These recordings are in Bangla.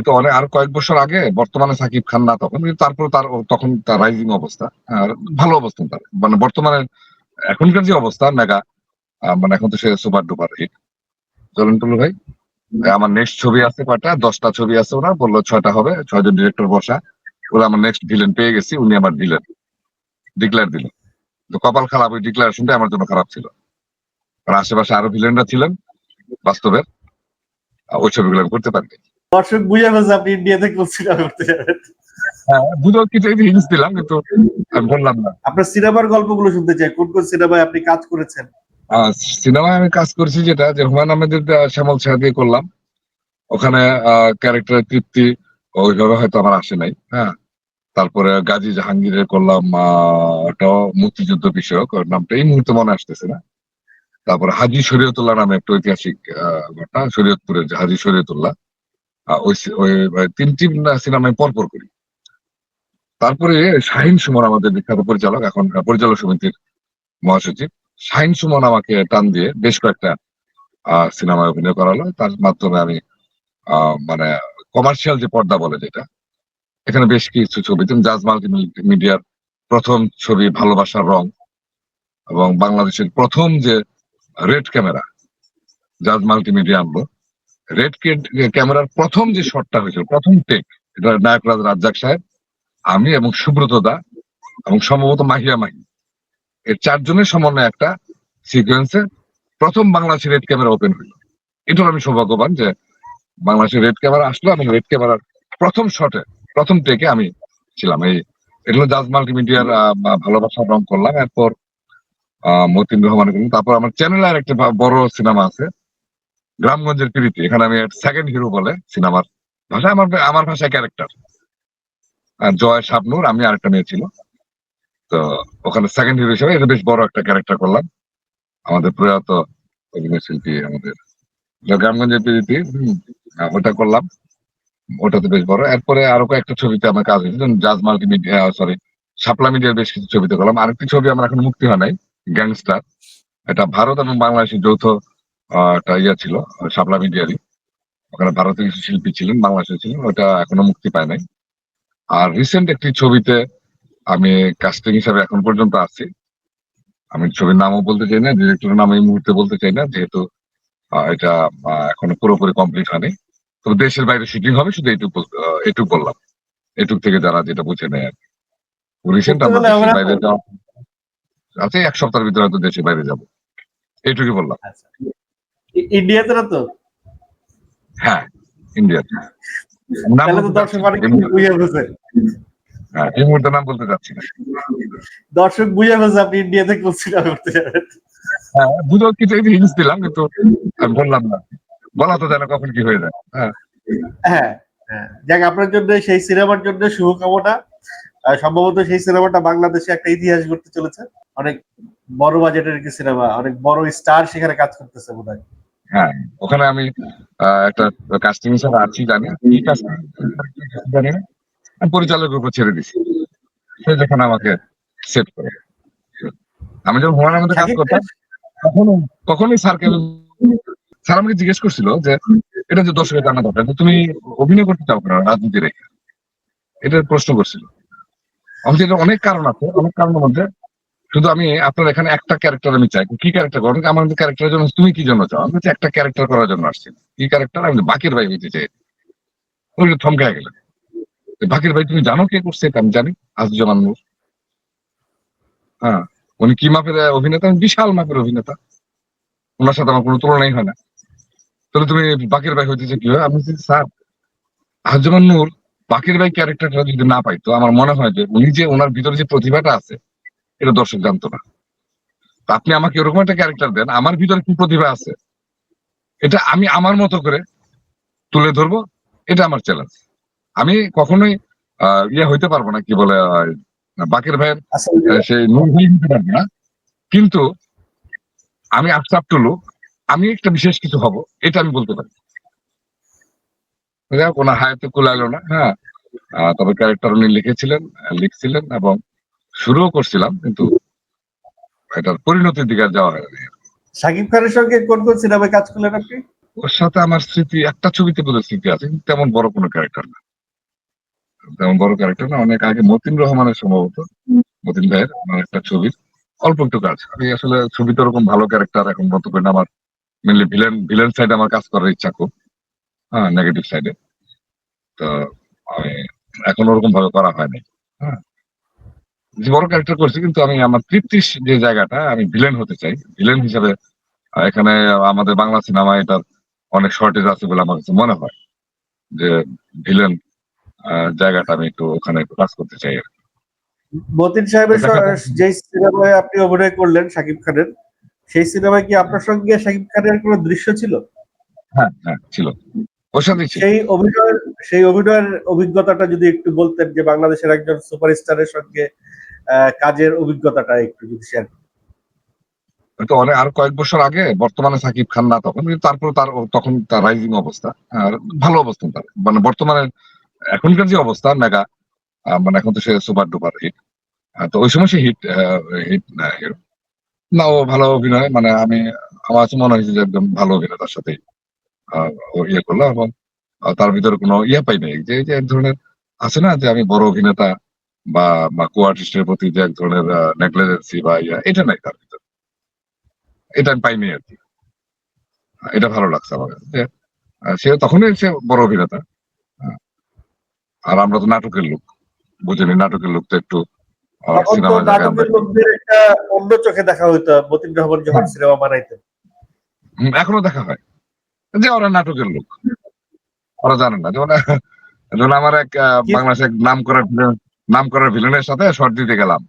হয়তো অনেক, আর কয়েক বছর আগে বর্তমানে সাকিব খান না তখন তারপর তার তখন তার রাইজিং অবস্থা আর ভালো অবস্থান তার। মানে বর্তমানে এখনকার যে অবস্থা, মেগা মানে এখন তো সে সুপার ডুপার হিট। চলুন টুলু ভাই আমার নেক্সট ছবি আছে কয়টা? দশটা ছবি আছে ওনার, বলল ছয়টা হবে, ছয়জন ডিরেক্টর বসা। ওরা আমার নেক্সট ভিলেন পেয়ে গেছি, উনি আমার ভিলেন ডিক্লেয়ার দিল। তো কপাল খারাপ, ওই ডিক্লারেশনটা আমার জন্য খারাপ ছিল। আর আশেপাশে আরও ভিলেনরা ছিলেন, বাস্তবের। ওই ছবিগুলো আমি করতে পারিনি। দর্শক বুঝে ফেলছে আপনি ইন্ডিয়াতে কোন সিনেমা করতে যাবেন। হ্যাঁ বুঝো কিছু হিন্স দিলাম কিন্তু বললাম না। আপনার সিনেমার গল্পগুলো শুনতে চাই কোন কোন সিনেমায় আপনি কাজ করেছেন? সিনেমায় আমি কাজ করেছি যেটা যে হুমায়ুন আহমেদের শ্যামল ছায়া দিয়ে করলাম। ওখানে ক্যারেক্টার তৃপ্তি ওইভাবে হয়তো আমার আসে নাই হ্যাঁ। তারপরে গাজী জাহাঙ্গীরের করলাম আহ, ওটাও মুক্তিযুদ্ধ বিষয়ক ওর নামটা এই মুহূর্তে মনে আসতেছে না। তারপরে হাজি শরীয়তুল্লাহ নামে একটা ঐতিহাসিক ঘটনা শরীয়তপুরের হাজি শরীয়তুল্লাহ। ওই তিনটি সিনেমায় পরপর করি। তারপরে শাহিন সুমন আমাদের বিখ্যাত পরিচালক, এখন পরিচালক সমিতির মহাসচিব। শাহিন সুমন আমাকে টান দিয়ে বেশ কয়েকটা সিনেমায় অভিনয় করালো। তার মাধ্যমে আমি মানে কমার্শিয়াল যে পর্দা বলে যেটা, এখানে বেশ কিছু ছবি। তুমি জাজ মাল্টি মিডিয়ার প্রথম ছবি ভালোবাসার রং এবং বাংলাদেশের প্রথম যে রেড ক্যামেরা জাজ মাল্টিমিডিয়া আনলো। রেড ক্যামেরার প্রথম যে শটটা হয়েছিল প্রথম টেক এটা নায়করাজ রাজ্জাক সাহেব আমি এবং সুব্রত দা এবং সম্ভবত মাহিয়া মাহি। এর চারজনের সমন্বয়ে একটা সিকোয়েন্সে প্রথম বাংলাদেশের রেড ক্যামেরা ওপেন হইল। এটার আমি সৌভাগ্যবান যে বাংলাদেশের রেড ক্যামেরা আসলো এবং রেড ক্যামেরার প্রথম শটে প্রথম টেকে আমি ছিলাম। এই এগুলো জাজ মাল্টিমিডিয়ার ভালোবাসা রং করলাম। এরপর আহ, মতিন রহমান তারপর আমার চ্যানেলে আর একটা বড় সিনেমা আছে গ্রামগঞ্জের প্রীতি, এখানে আমি সেকেন্ড হিরো বলে সিনেমার ভাষায় আমার আমার ভাষায় ক্যারেক্টার আর জয় শাবনুর, আমি আরেকটা মেয়ে ছিল। তো ওখানে সেকেন্ড হিরো হিসেবে এটা বেশ বড় একটা ক্যারেক্টার করলাম। আমাদের প্রয়াত অভিনয় শিল্পী আমাদের। গ্রামগঞ্জের প্রীতি ওটা করলাম। ওটা তো বেশ বড়। এরপরে আরও কয়েকটা ছবিতে আমার কাজ হয়েছে। যেমন জাজ মাল্টিমিডিয়া সরি সাপলা মিডিয়ার বেশ কিছু ছবিতে করলাম। আরেকটি ছবি আমার এখন মুক্তি হয় নাই, গ্যাংস্টার। এটা ভারত এবং বাংলাদেশের যৌথ একটা ইয়ে ছিল শাপলা মিডিয়ারই ওখানে ভারতের কিছু শিল্পী ছিলেন বাংলাদেশে ছিলেন ওটা এখনও মুক্তি পায় নাই। আর রিসেন্ট একটি ছবিতে আমি কাস্টিং হিসাবে এখন পর্যন্ত আছি। আমি ছবির নামও বলতে চাই না ডিরেক্টরের নাম এই মুহূর্তে বলতে চাই না যেহেতু এটা এখনও পুরোপুরি কমপ্লিট হয়নি। তবে দেশের বাইরে শুটিং হবে শুধু আহ, এইটুকু বললাম। এটুক থেকে যারা যেটা বুঝে নেয় আর রিসেন্ট আমরা দেশের বাইরে যাওয়া আছে এক সপ্তাহের ভিতরে হয়তো দেশের বাইরে যাব। এইটুকুই বললাম। আচ্ছা। ইন্ডিয়াতে না তো? হ্যাঁ ইন্ডিয়াতে। এই মুহূর্তে- হ্যাঁ, নাম বলতে চাচ্ছি না। দর্শক বুঝে ফেলছে আপনি ইন্ডিয়াতে কোন করতে যাবেন। হ্যাঁ কিছু হিন্স দিলাম কিন্তু আমি বললাম না। বলা তো জানে কখন কি হয়ে যায়। হ্যাঁ। হ্যাঁ হ্যাঁ। যাক আপনার জন্য সেই সিনেমার জন্য শুভকামনা। সম্ভবত সেই সিনেমাটা বাংলাদেশে একটা ইতিহাস গড়তে চলেছে। অনেক বড় বাজেটের একটি সিনেমা অনেক বড় স্টার সেখানে কাজ করতেছে বোধ হয় হ্যাঁ ওখানে আমি একটা কাস্টিং হিসাবে আছি জানি। জানি না। আমি পরিচালকের উপর ছেড়ে দিছি। সে যখন আমাকে সেট করে। আমি যখন হুমায়ুন আহমেদের কাজ করতাম কখনো? কখনোই স্যারকে স্যার আমাকে জিজ্ঞেস করছিল যে এটা যে দর্শকের জানা দরকার যে তুমি অভিনয় করতে চাও কেন রাজনীতি রেখে এটার প্রশ্ন করছিল। আমি এটার অনেক কারণ আছে। অনেক কারণের মধ্যে শুধু আমি, আপনার এখানে একটা ক্যারেক্টার আমি চাই। কি ক্যারেক্টার করেন আমার ক্যারেক্টারের জন্য তুমি কি জন্য চাও? আমি একটা ক্যারেক্টার করার জন্য আসছি। কি ক্যারেক্টার আমি বাকির ভাই হইতে চাই। ওই যে থমকে গেলেন। বাকির ভাই, তুমি জানো কে করছে? আমি জানি। আজজামান নূর হ্যাঁ উনি কি মাপের অভিনেতা? বিশাল মাপের অভিনেতা। ওনার সাথে আমার কোনো তুলনাই হয় না। তাহলে তুমি বাকির ভাই হইতেছে কি? হয় আমি স্যার আজজামান নূর বাকির ভাই ক্যারেক্টারটা যদি না পাইতো আমার মনে হয় যে উনি যে ওনার ভিতরে যে প্রতিভাটা আছে এটা দর্শক জানতো না। আপনি আমাকে এরকম একটা ক্যারেক্টার দেন আমার ভিতরে কি প্রতিভা আছে? এটা আমি আমার মতো করে তুলে ধরবো এটা আমার চ্যালেঞ্জ আমি কখনোই ইয়ে হইতে পারব না কি বলে বাকের ভাইয়ের সেই হতে পারব না। কিন্তু আমি আফসাব টুলু আমি একটা বিশেষ কিছু হব এটা আমি বলতে পারি। ওনার হায়াতে কুলাইলো না হ্যাঁ। তবে ক্যারেক্টার উনি লিখেছিলেন লিখছিলেন এবং শুরুও করছিলাম কিন্তু এটার পরিণতির দিকে যাওয়া হয়নি। শাকিব খানের সঙ্গে কোন কোন সিনেমায় কাজ করলেন আপনি? ওর সাথে আমার স্মৃতি একটা ছবিতে বোধহয় স্মৃতি আছে কিন্তু তেমন বড় কোনো ক্যারেক্টার না। তেমন বড় ক্যারেক্টার না অনেক আগে মতিন রহমানের সম্ভবত মতিন ভাইয়ের আমার একটা ছবির অল্প একটু কাজ। আমি আসলে ছবিতে ওরকম ভালো ক্যারেক্টার এখন মতো করি আমার মেনলি ভিলেন ভিলেন সাইডে আমার কাজ করার ইচ্ছা খুব। হ্যাঁ নেগেটিভ সাইডে তো আমি এখন ওরকম ভাবে করা হয়নি। হ্যাঁ। বড় ক্যারেক্টার করছি কিন্তু আমি আমার তৃপ্তির যে জায়গাটা আমি ভিলেন হতে চাই ভিলেন হিসাবে এখানে আমাদের বাংলা সিনেমা এটার অনেক শর্টেজ আছে বলে আমার কাছে মনে হয় যে ভিলেন জায়গাটা আমি একটু ওখানে একটু কাজ করতে চাই আর। মতিন সাহেবের। যে সিনেমায় আপনি অভিনয় করলেন শাকিব খানের সেই সিনেমায় কি আপনার সঙ্গে শাকিব খানের কোনো দৃশ্য ছিল হ্যাঁ হ্যাঁ ছিল ওর সেই অভিনয়ের সেই অভিনয়ের অভিজ্ঞতাটা যদি একটু বলতেন যে বাংলাদেশের একজন সুপারস্টারের সঙ্গে কাজের অভিজ্ঞতাটা একটু যদি শেয়ার তো অনেক আর কয়েক বছর আগে বর্তমানে সাকিব খান না তখন তারপরে তার তখন তার রাইজিং অবস্থা, আর ভালো অবস্থান তার। মানে বর্তমানে এখনকার যে অবস্থা মেগা মানে এখন তো সে সুপার ডুপার হিট তো ওই সময় সে হিট হিট না ও ভালো অভিনয় মানে আমি, আমার কাছে মনে হয়েছে যে একদম ভালো অভিনয় তার সাথে ও ইয়ে করল এবং তার ভিতরে কোনো ইয়ে পাই নাই। যে এক ধরনের আছে না, যে আমি বড় অভিনেতা বা বা কো আর্টিস্টের প্রতি যে এক ধরনের নেগলিজেন্সি বা ইয়া এটা নাই তার ভিতরে। এটা আমি পাইনি আর কি। এটা ভালো লাগছে আমার কাছে যে সে তখনই সে বড় অভিনেতা। আর আমরা তো নাটকের লোক। বুঝিনি নাটকের লোক তো একটু অন্য চোখে দেখা হইতো মতিন রহমান যখন হ্যাঁ। সিনেমা বানাইতেন। এখনও দেখা হয়। যে ওরা নাটকের লোক। ওরা জানে না। যেমন যেমন আমার এক আহ, কি- বাংলাদেশে এক নাম করা নাম করা ভিলেনের সাথে শর্ট দিতে গেলাম।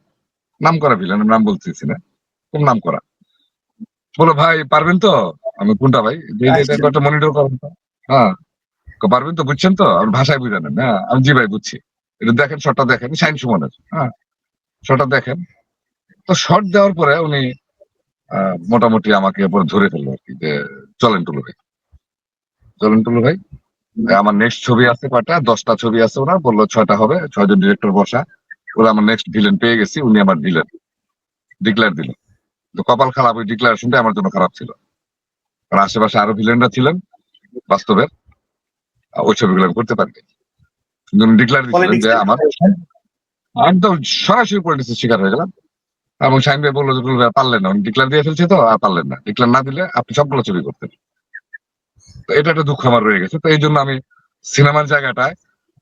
নাম করা ভিলেনের নাম বলতেছি না। কোন নাম করা বলো ভাই পারবেন তো? আমি কোনটা ভাই? একটা মনিটর করেন তো। হ্যাঁ। পারবেন তো? বুঝছেন তো? আমি ভাষায় বুঝান হ্যাঁ আমি জি ভাই বুঝছি। এটা দেখেন শর্টটা দেখেন। সাইন সুমনের। হ্যাঁ। শর্টটা দেখেন। তো শর্ট দেওয়ার পরে উনি আহ, মোটামুটি আমাকে ধরে ফেলল আর কি যে চলেন টুলু ভাই। চলেন টুলু ভাই। আমার নেক্সট ছবি আছে কয়টা দশটা ছবি আছে ওরা বলল ছয়টা হবে ছয়জন ডিরেক্টর বসা। ওরা আমার নেক্সট ভিলেন পেয়ে গেছি উনি আমার ভিলেন ডিক্লেয়ার দিল। তো কপাল খারাপ ওই ডিক্লারেশনটা আমার জন্য খারাপ ছিল। আর আশেপাশে আরও ভিলেনরা ছিলেন বাস্তবের। ওই ছবিগুলো আমি করতে পারিনি। উনি ডিক্লেয়ার দিচ্ছিলেন যে আমার আমি তো সরাসরি পলিটিক্সের শিকার হয়ে গেলাম। এবং ভাই বলল যে পারলেন না। উনি ডিক্লেয়ার দিয়ে ফেলছে তো আর পারলেন না। ডিক্লেয়ার না দিলে আপনি সবগুলো ছবি করতেন। এটা একটা দুঃখ আমার রয়ে গেছে। তো এই জন্য আমি সিনেমার জায়গাটায়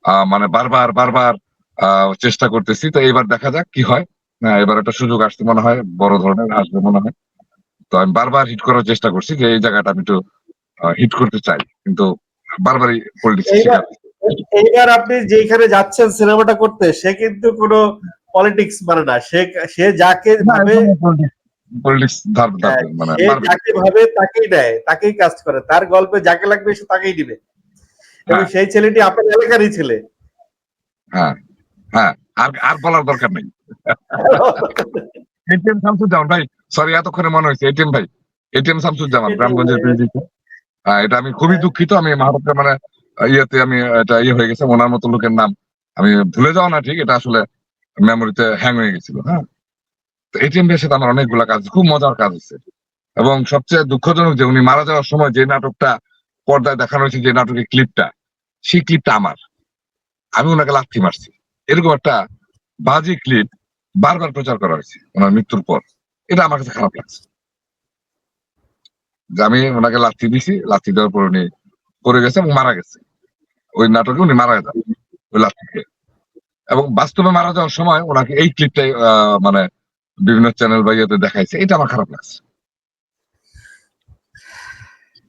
আহ, মানে বারবার বারবার আহ, চেষ্টা করতেছি। তো এবার দেখা যাক কি হয়। হ্যাঁ এবার একটা সুযোগ আসতে মনে হয় বড় ধরনের আসবে মনে হয়। তো আমি বারবার হিট করার চেষ্টা করছি যে এই জায়গাটা আমি একটু হিট করতে চাই। কিন্তু বারবারই পলিটিক্স এইবার এইবার আপনি যেখানে যাচ্ছেন সিনেমাটা করতে সে কিন্তু কোনো পলিটিক্স মানে না। সে সে যাকে ভাবে পলিটিক্স ধার ধার মানে যাকে ভাবে তাকেই দেয় তাকেই কাজ করে। তার গল্পে যাকে লাগবে সে তাকেই দিবে। এবং হ্যাঁ। সেই ছেলেটি আপনার এলাকারই ছেলে। হ্যাঁ হ্যাঁ আর আর বলার দরকার নেই। এটিএম শামসুজ্জামান ভাই সরি এতক্ষণে মনে হয়েছে। এটিএম ভাই এটিএম শামসুজ্জামান গ্রামগঞ্জের বিরোধীতে এটা আমি খুবই দুঃখিত। আমি মাহরুফের মানে ইয়েতে আমি এটা ইয়ে হয়ে গেছে। ওনার মতো লোকের নাম আমি ভুলে যাওয়া না ঠিক? এটা আসলে মেমোরিতে হ্যাং হয়ে গেছিল হ্যাঁ? এটিএম সাথে আমার অনেকগুলা কাজ, খুব মজার কাজ হচ্ছে। এবং সবচেয়ে দুঃখজনক যে উনি মারা যাওয়ার সময় যে নাটকটা পর্দায় দেখানো হয়েছে, যে নাটকের ক্লিপটা সেই ক্লিপটা আমার। আমি ওনাকে লাথি মারছি। এরকম একটা বাজে ক্লিপ বারবার প্রচার করা হয়েছে ওনার মৃত্যুর পর। এটা আমার কাছে খারাপ লাগছে। যে আমি ওনাকে লাথি দিছি, লাথি দেওয়ার পর উনি পড়ে গেছে এবং মারা গেছে। ওই নাটকে উনি মারা যান, ওই লাথি খেয়ে। এবং বাস্তবে মারা যাওয়ার সময় ওনাকে এই ক্লিপটাই মানে বিভিন্ন চ্যানেল বা ইয়েতে দেখাইছে এটা আমার খারাপ লাগছে।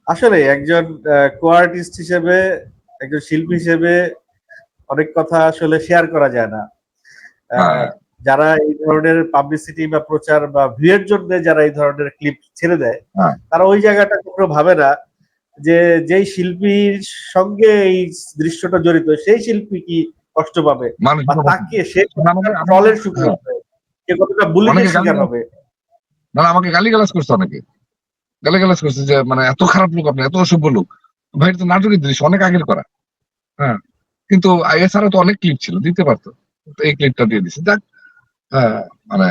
আসলে একজন কো আর্টিস্ট হিসেবে একজন শিল্পী হিসেবে অনেক কথা আসলে শেয়ার করা যায় না। হ্যাঁ। যারা এই ধরনের পাবলিসিটি বা প্রচার বা ভিউয়ের জন্য যারা এই ধরনের ক্লিপ ছেড়ে দেয় হ্যাঁ। তারা ওই জায়গাটা কখনো ভাবে না যে যেই শিল্পীর সঙ্গে এই দৃশ্যটা জড়িত সেই শিল্পী কি কষ্ট পাবে? তাকে সে ট্রলের শিকার হবে সে শিকার হবে? না আমাকে গালি গালাজ করছে অনেকে। গালি গালাজ করছে যে মানে এত খারাপ লোক আপনি এত অসভ্য লোক। ভাই তো নাটকের দৃশ্য অনেক আগের করা। হ্যাঁ কিন্তু এছাড়া তো অনেক ক্লিপ ছিল দিতে পারতো। এই ক্লিপটা দিয়ে দিছে। যাক হ্যাঁ মানে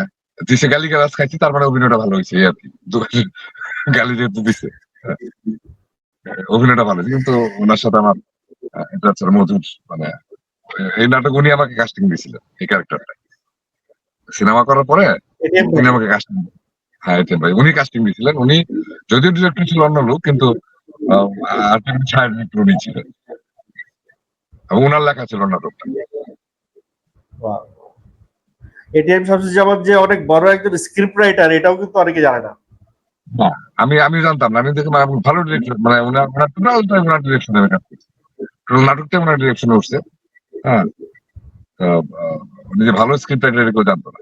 দিছে গালি গালাজ খাইছি তার মানে অভিনয়টা ভালো হয়েছে আর কি। গালি যেহেতু দিছে অভিনয়টা ভালো। কিন্তু ওনার সাথে আমার মধুর মানে এই নাটক উনি আমাকে কাস্টিং দিয়েছিলেন এই ক্যারেক্টারটা সিনেমা করার পরে এটিএম উনি আমাকে কাস্টিং হ্যাঁ এটা ভাই। উনি কাস্টিং দিয়েছিলেন। উনি যদিও ডিরেক্টর ছিল অন্য লোক কিন্তু আলটিমেট ছায়া ডিরেক্টর উনি ছিলেন। এবং ওনার লেখা ছিল নাটকটা এটিএম শামসুজ্জামান যে অনেক বড় একজন স্ক্রিপ্ট রাইটার এটাও কিন্তু অনেকে জানে না। আমি আমি জানতাম না। আমি দেখি মানে ভালো ডিরেকশন মানে ওনার ওনার টোটালটাই ওনার ডিরেকশনে আমি কাজ করছি। টোটাল নাটকটাই ওনার ডিরেকশনে উঠছে। হ্যাঁ। উনি ভালো স্ক্রিপ্ট রাইটার কেউ জানতো না